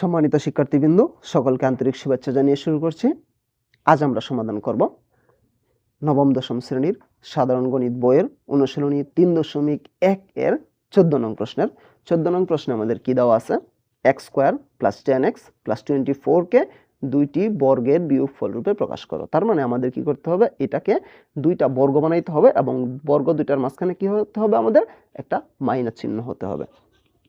সম্মানিত শিক্ষার্থীবৃন্দ, সকলকে আন্তরিক শুভেচ্ছা জানিয়ে শুরু করছি। আজ আমরা সমাধান করব নবম দশম শ্রেণির সাধারণ গণিত বইয়ের অনুশীলনী তিন দশমিক এক এর চোদ্দ নং প্রশ্নের। চোদ্দ নং প্রশ্নে আমাদের কি দেওয়া আছে? X square plus ten x plus twenty ফোরকে দুইটি বর্গের বিয়োগফল রূপে প্রকাশ করো। তার মানে আমাদের কি করতে হবে? এটাকে দুইটা বর্গ বানাইতে হবে এবং বর্গ দুইটার মাঝখানে কি হতে হবে? আমাদের একটা মাইনাস চিহ্ন হতে হবে।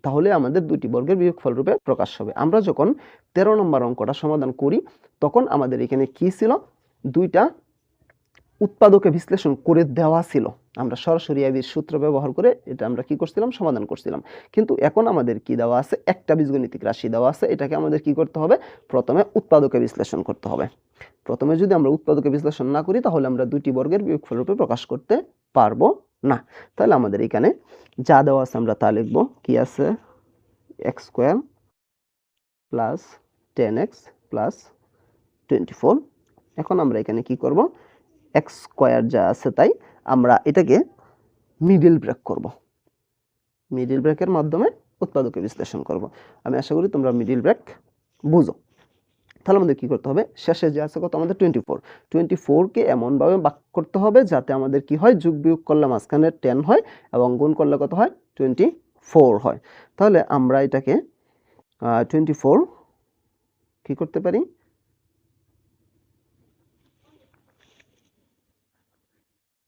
তাহলে আমাদের দুটি বর্গের বিয়োগফল রূপে প্রকাশ হবে। আমরা যখন তেরো নম্বর অঙ্কটা সমাধান করি, তখন আমাদের এখানে কি ছিল? দুইটা উৎপাদকে বিশ্লেষণ করে দেওয়া ছিল। আমরা সরাসরি আবির সূত্র ব্যবহার করে এটা আমরা কি করছিলাম? সমাধান করছিলাম। কিন্তু এখন আমাদের কি দেওয়া আছে? একটা বীজগণিতিক রাশি দেওয়া আছে। এটাকে আমাদের কি করতে হবে? প্রথমে উৎপাদকে বিশ্লেষণ করতে হবে। প্রথমে যদি আমরা উৎপাদকে বিশ্লেষণ না করি, তাহলে আমরা দুটি বর্গের বিয়োগফল রূপে প্রকাশ করতে পারব। না, তাহলে আমাদের এখানে যা দেওয়া আছে আমরা তা লিখব। কি আছে? X square plus ten x plus twenty four এখন আমরা এখানে কি করব? এক্স স্কোয়ার যা আছে তাই আমরা এটাকে মিডিল ব্রেক করব। মিডিল ব্রেকের মাধ্যমে উৎপাদকে বিশ্লেষণ করব। আমি আশা করি তোমরা মিডিল ব্রেক বুঝো। তাহলে আমাদের কি করতে হবে? শেষে যে আছে কত? আমাদের টোয়েন্টি ফোর টোয়েন্টি ফোরকে এমনভাবে বাক করতে হবে যাতে আমাদের কি হয়? যোগ বিয়োগ করলে মাঝখানে টেন হয় এবং গুণ করলে কত হয়? টোয়েন্টি ফোর হয়। তাহলে আমরা এটাকে টোয়েন্টি ফোর কী করতে পারি?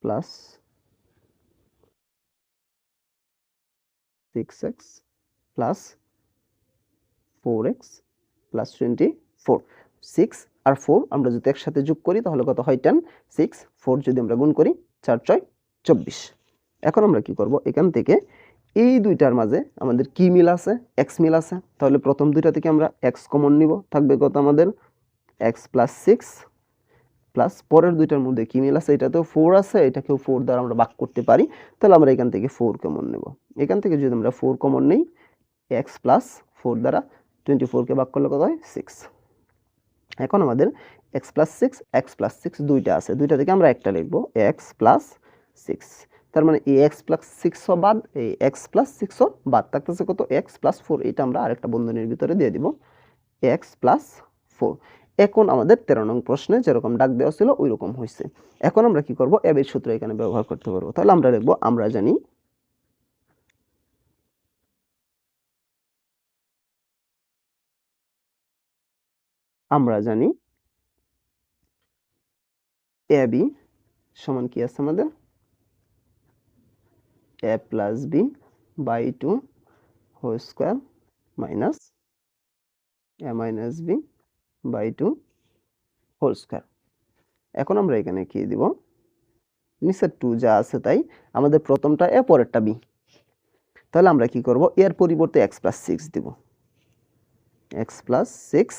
Plus six x plus four x plus twenty four six আর ফোর আমরা যদি একসাথে যোগ করি, তাহলে কত হয় টেন সিক্স ফোর যদি আমরা গুণ করি, চার, ছয়, চব্বিশ। এখন আমরা কি করব? এখান থেকে এই দুইটার মাঝে আমাদের কি মিল আছে? এক্স মিল আছে। তাহলে প্রথম দুইটা থেকে আমরা এক্স কমন নিব। থাকবে কত আমাদের? এক্স প্লাস সিক্স প্লাস পরের দুইটার মধ্যে কি মিল আছে? এটাতেও ফোর আছে, এটাকেও ফোর দ্বারা আমরা ভাগ করতে পারি। তাহলে আমরা এখান থেকে ফোর কমন নেব। এখান থেকে যদি আমরা ফোর কমন নেই এক্স প্লাস ফোর দ্বারা টোয়েন্টি ফোরকে ভাগ করলে কত হয়? সিক্স এখন আমাদের x plus six x plus six দুইটা আছে। দুইটা থেকে আমরা একটা লিখব এক্স প্লাস সিক্স তার মানে এই এক্স প্লাস সিক্সও বাদ, এই এক্স প্লাস সিক্সও বাদ থাকতেছে কত? এক্স প্লাস ফোর এটা আমরা আরেকটা বন্ধনীর ভিতরে দিয়ে দিব। এক্স প্লাস ফোর এখন আমাদের তেরো নং প্রশ্নে যেরকম ডাক দেওয়া ছিল ওই রকম হয়েছে এখন আমরা কি করব? এবের সূত্র এখানে ব্যবহার করতে পারব। তাহলে আমরা লিখব, আমরা জানি আমরা জানি এ, বি সমান কি আছে আমাদের? A plus b by two whole square minus a minus b by two whole square. এখন আমরা এখানে কি দিব? নিচের টু যা আছে তাই আমাদের প্রথমটা এ, পরেরটা বি। তাহলে আমরা কি করব? এর পরিবর্তে এক্স প্লাস সিক্স দিব। এক্স প্লাস সিক্স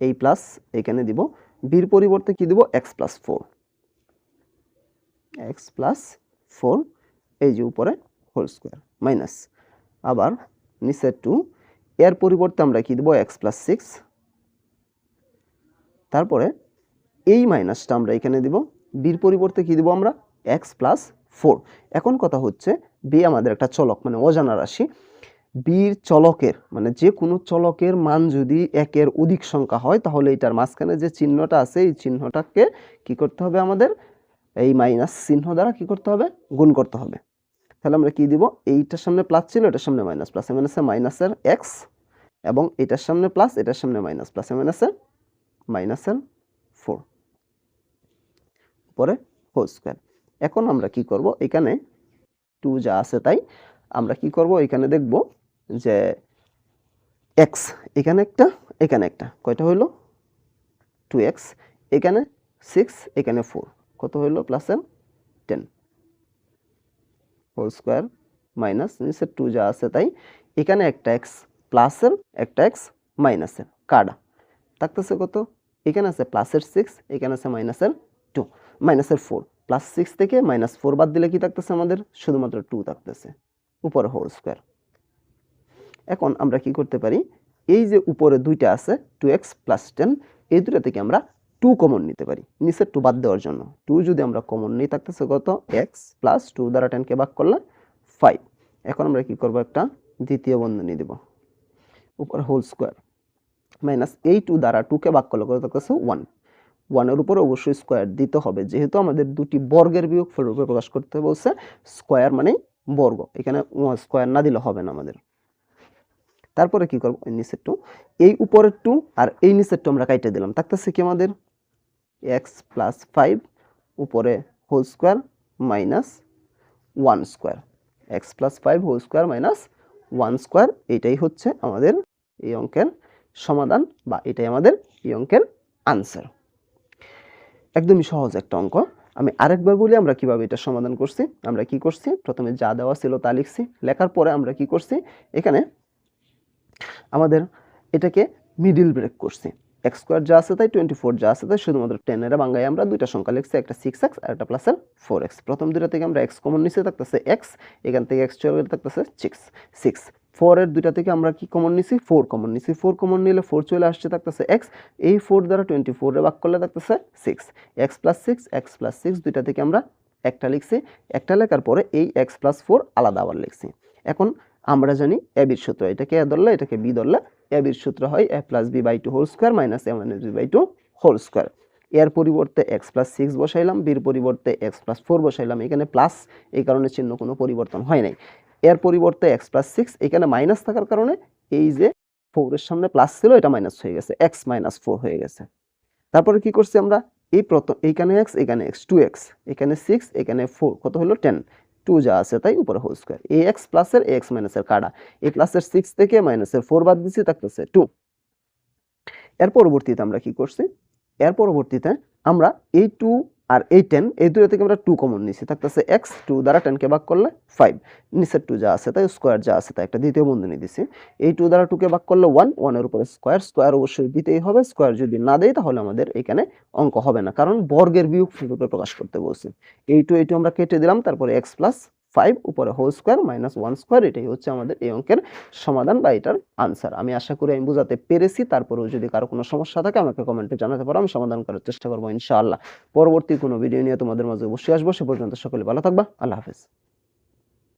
এই প্লাস এখানে দিব। বির পরিবর্তে কি দিব? X plus four x plus four এই যে উপরে হোল স্কোয়ার মাইনাস আবার নিচে টু এর পরিবর্তে আমরা কি দেবো? এক্স প্লাস সিক্স তারপরে এই মাইনাসটা আমরা এখানে দিব। বির পরিবর্তে কি দেবো আমরা? এক্স প্লাস ফোর এখন কথা হচ্ছে বি আমাদের একটা চলক মানে অজানা রাশি। বির চলকের মানে যে কোনো চলকের মান যদি একের অধিক সংখ্যা হয়, তাহলে এটার মাঝখানে যে চিহ্নটা আছে, এই চিহ্নটাকে কি করতে হবে আমাদের? এই মাইনাস চিহ্ন দ্বারা কি করতে হবে? গুণ করতে হবে। তাহলে আমরা কি দিব? এইটার সামনে প্লাস ছিল, এটার সামনে মাইনাস প্লাস মাইনাসে মাইনাসের এক্স এবং এটার সামনে প্লাস এটার সামনে মাইনাস প্লাস এ মাইনাসে মাইনাসের ফোর পরে হোল স্কোয়ার এখন আমরা কি করব? এখানে টু যা আছে তাই, আমরা কি করব? এখানে দেখব যে এক্স এখানে একটা এখানে একটা। কয়টা হইল? টু এক্স এখানে সিক্স এখানে ফোর কত হইল? প্লাসের টেন হোল স্কোয়ার মাইনাস নিচে টু যা আছে তাই, এখানে একটা এক্স প্লাসের একটা এক্স মাইনাসের কাটা। থাকতেছে কত? এখানে আছে প্লাসের সিক্স এখানে আছে মাইনাসের টু মাইনাসের ফোর প্লাস সিক্স থেকে মাইনাস ফোর বাদ দিলে কি থাকতেছে আমাদের? শুধুমাত্র টু থাকতেছে। উপরে হোল স্কোয়ার এখন আমরা কি করতে পারি? এই যে উপরে দুইটা আছে টু এক্স প্লাস টেন এই দুটা থেকে আমরা টু কমন নিতে পারি। নিচের টু বাদ দেওয়ার জন্য। টু যদি আমরা কমন নিই, থাকতেছে কত? এক্স প্লাস টু দ্বারা টেনকে ভাগ করলে ফাইভ এখন আমরা কি করব একটা দ্বিতীয় বন্ধনী দেব। উপরে হোল স্কোয়ার মাইনাস এই টু দ্বারা টুকে ভাগ করলে কত থাকতেছে? ওয়ান ওয়ানের উপরে অবশ্যই স্কোয়ার দিতে হবে। যেহেতু আমাদের দুটি বর্গের বিয়োগ ফলের উপরে প্রকাশ করতে বলছে স্কোয়ার মানে বর্গ। এখানে স্কোয়ার না দিলে হবে না আমাদের। তারপরে কি করব? এই নিচের টু এই উপরের টু আর এই নিচের টু আমরা কাইটে দিলাম। থাকতেছে কি আমাদের? এক্স প্লাস ফাইভ উপরে whole square minus one square x plus five whole square minus one square এটাই হচ্ছে আমাদের এই অঙ্কের সমাধান বা এটাই আমাদের এই অঙ্কের আনসার একদমই সহজ একটা অঙ্ক। আমি আরেকবার বলি আমরা কীভাবে এটা সমাধান করছি। আমরা কি করছি? প্রথমে যা দেওয়া ছিল তা লিখছি। লেখার পরে আমরা কি করছি? এখানে আমাদের এটাকে মিডিল ব্রেক করছি। এক্স স্কোয়ার যা আছে তাই টোয়েন্টি ফোর যা আছে তাই শুধুমাত্র টেনের বাংলায় আমরা দুইটা সংখ্যা লিখছি, একটা সিক্স এক্স আর একটা প্লাসের ফোর এক্স প্রথম দুইটা থেকে আমরা এক্স কমন নিচে থাকতেছে এক্স এখান থেকে এক্স চলে থাকতেছে সিক্স সিক্স ফোরের দুইটা থেকে আমরা কি কমন নিছি? ফোর কমন নিছি। ফোর কমন নিলে ফোর চলে আসছে থাকতেছে এক্স এই ফোর দ্বারা টোয়েন্টি ফোরে ভাগ করলে থাকতেছে six x plus six x plus six দুইটা থেকে আমরা একটা লিখছি, একটা লেখার পরে এই এক্স প্লাস ফোর আলাদা আবার লিখছি। এখন আমরা জানি এ বির সূত্র, এটাকে এ ধরলে, এটাকে বি ধরলে, এ বির সূত্র হয় a plus b by two whole square minus a minus b by two whole square এর পরিবর্তে এক্স প্লাস সিক্স বসাইলাম বির পরিবর্তে এক্স প্লাস ফোর বসাইলাম, এখানে প্লাস এই কারণে চিহ্ন কোনো পরিবর্তন হয় নাই। এর পরিবর্তে এক্স প্লাস সিক্স এখানে মাইনাস থাকার কারণে এই যে ফোরের সামনে প্লাস ছিল, এটা মাইনাস হয়ে গেছে এক্স মাইনাস ফোর হয়ে গেছে। তারপরে কি করছি আমরা? এই প্রথম, এইখানে এক্স এখানে এক্স টু এক্স এখানে সিক্স এখানে ফোর কত হলো? টেন টু যা আছে তাই উপরে হোল স্কোয়ার এ এক্স প্লাসের এ এক্স মাইনাসের কাটা। এ প্লাসের সিক্স থেকে মাইনাসের ফোর বাদ দিচ্ছি থাকতেছে টু এর পরবর্তীতে আমরা কি করছি? এর পরবর্তীতে আমরা এই টু আর এই টেন এই দুটো থেকে আমরা টু কমন নিচ্ছি থাকতেছে এক্স টু দ্বারা টেনকে ভাগ করলে ফাইভ নিচের টু যা আছে তাই স্কোয়ার যা আছে তাই একটা দ্বিতীয় বন্ধনী দিছি। এই টু দ্বারা টুকে ভাগ করলে ওয়ান ওয়ানের উপরে স্কোয়ার স্কোয়ার অবশ্যই দিতেই হবে। স্কোয়ার যদি না দেয় তাহলে আমাদের এখানে অঙ্ক হবে না। কারণ বর্গের বিয়োগ প্রকাশ করতে বলছি। এই টু এই টু আমরা কেটে দিলাম, তারপরে এক্স প্লাস ফাইভ উপরে whole square minus one square এটাই হচ্ছে আমাদের এই অঙ্কের সমাধান বা এটার আনসার আমি আশা করি আমি বোঝাতে পেরেছি। তারপরেও যদি কারও কোনো সমস্যা থাকে, আমাকে কমেন্টে জানাতে পারো, আমি সমাধান করার চেষ্টা করব ইনশাআল্লাহ। পরবর্তী কোনো ভিডিও নিয়ে তোমাদের মাঝে অবশ্যই আসব। সে পর্যন্ত সকলে ভালো থাকবা। আল্লাহ হাফেজ।